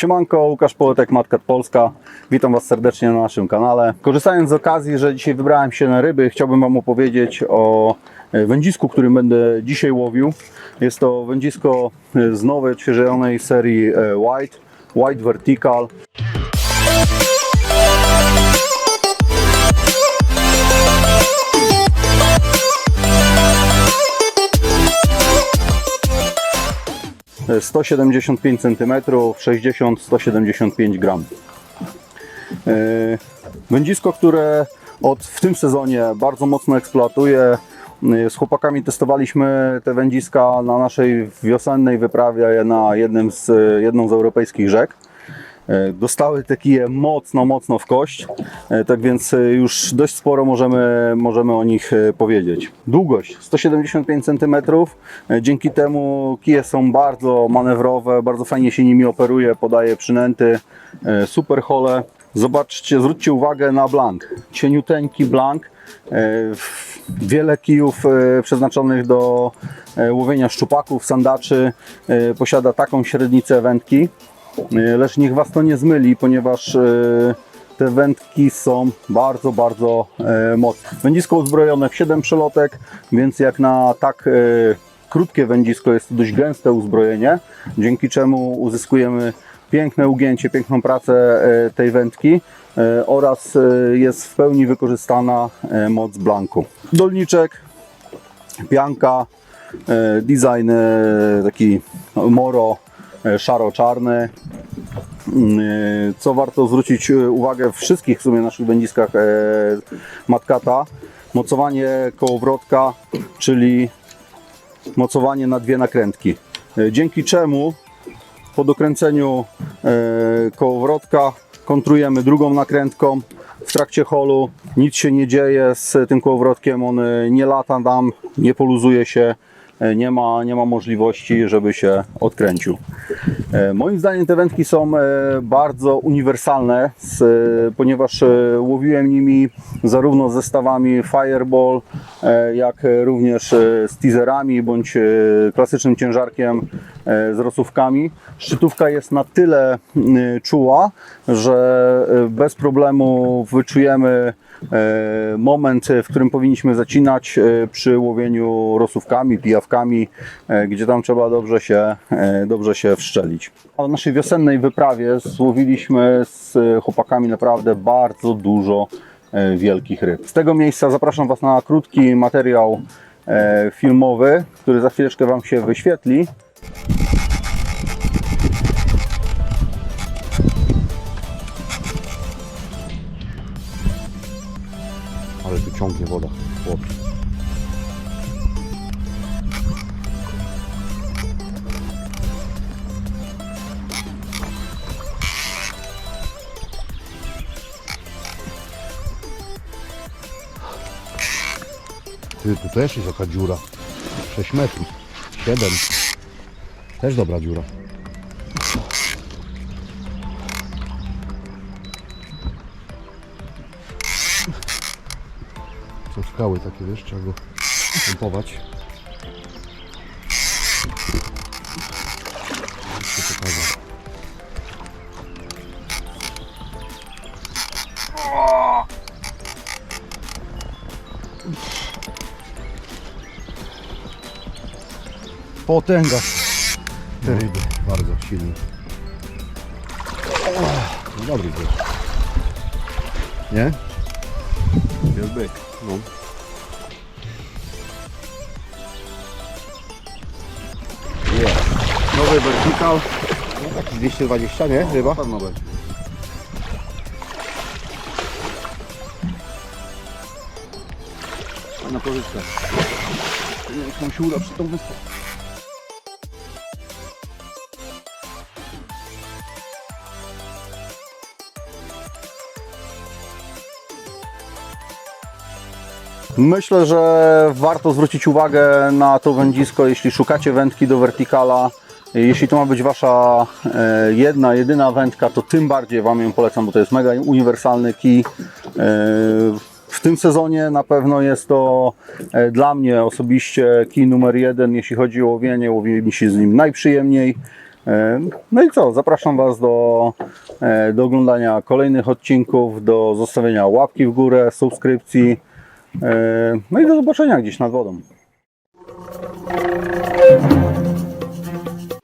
Siemanko, Łukasz Poletek, Matkat Polska. Witam Was serdecznie na naszym kanale. Korzystając z okazji, że dzisiaj wybrałem się na ryby, chciałbym Wam opowiedzieć o e, wędzisku, którym będę dzisiaj łowił. Jest to wędzisko e, z nowej, odświeżonej serii e, White, White Vertical. 175 cm, 60-175 gram. E, Wędzisko, które od, w tym sezonie bardzo mocno eksploatuję. E, Z chłopakami testowaliśmy te wędziska na naszej wiosennej wyprawie na jednym z, jedną z europejskich rzek. E, Dostały te kije mocno, mocno w kość, e, tak więc e, już dość sporo możemy, możemy o nich powiedzieć. Długość 175 cm, dzięki temu kije są bardzo manewrowe, bardzo fajnie się nimi operuje, podaje przynęty, super hole. Zobaczcie, zwróćcie uwagę na blank, cieniuteńki blank, wiele kijów przeznaczonych do łowienia szczupaków, sandaczy, posiada taką średnicę wędki. E, Lecz niech Was to nie zmyli, ponieważ e, te wędki są bardzo, bardzo e, mocne. Wędzisko uzbrojone w 7 przelotek, więc jak na tak krótkie wędzisko jest to dość gęste uzbrojenie, dzięki czemu uzyskujemy piękne ugięcie, piękną pracę tej wędki oraz jest w pełni wykorzystana moc blanku. Dolniczek, pianka, design taki moro e, szaro-czarny. Mm, e, Co warto zwrócić e, uwagę wszystkich w sumie naszych wędziskach e, Matkata, mocowanie kołowrotka, czyli mocowanie na dwie nakrętki. Dzięki czemu po dokręceniu kołowrotka kontrujemy drugą nakrętką w trakcie holu. Nic się nie dzieje z tym kołowrotkiem, on nie lata nam, nie poluzuje się, nie ma, nie ma możliwości, żeby się odkręcił. E, Moim zdaniem te wędki są e, bardzo uniwersalne, e, ponieważ e, łowiłem nimi zarówno zestawami Fireball, e, jak również e, z teaserami bądź e, klasycznym ciężarkiem e, z rosówkami. Szczytówka jest na tyle czuła, że e, bez problemu wyczujemy e, moment, w którym powinniśmy zacinać e, przy łowieniu rosówkami, pijawkami, e, gdzie tam trzeba dobrze się, e, dobrze się wszczelić. Na naszej wiosennej wyprawie złowiliśmy z chłopakami naprawdę bardzo dużo e, wielkich ryb. Z tego miejsca zapraszam Was na krótki materiał e, filmowy, który za chwileczkę Wam się wyświetli. Ale tu ciągnie woda, chłopie. Ty, tu też jest jaka dziura. 6 metrów. 7. Też dobra dziura. Są skały takie, wiesz, trzeba go pompować. Jeszcze pokażę. Potęga te ryby, bardzo silny. Dobry byk. Nie? Jest byk. No. Nowy vertical. No taki 220, nie? Ryba? Pewno będzie. Fajna pożyczka. Nie wiem, nam się uda przy tą wyspę. Myślę, że warto zwrócić uwagę na to wędzisko, jeśli szukacie wędki do vertikala. Jeśli to ma być Wasza e, jedna, jedyna wędka, to tym bardziej Wam ją polecam, bo to jest mega uniwersalny kij. E, w tym sezonie na pewno jest to e, dla mnie osobiście kij numer jeden, jeśli chodzi o łowienie. Łowi mi się z nim najprzyjemniej. No i co, zapraszam Was do, do oglądania kolejnych odcinków, do zostawienia łapki w górę, subskrypcji. E, No i do zobaczenia gdzieś nad wodą.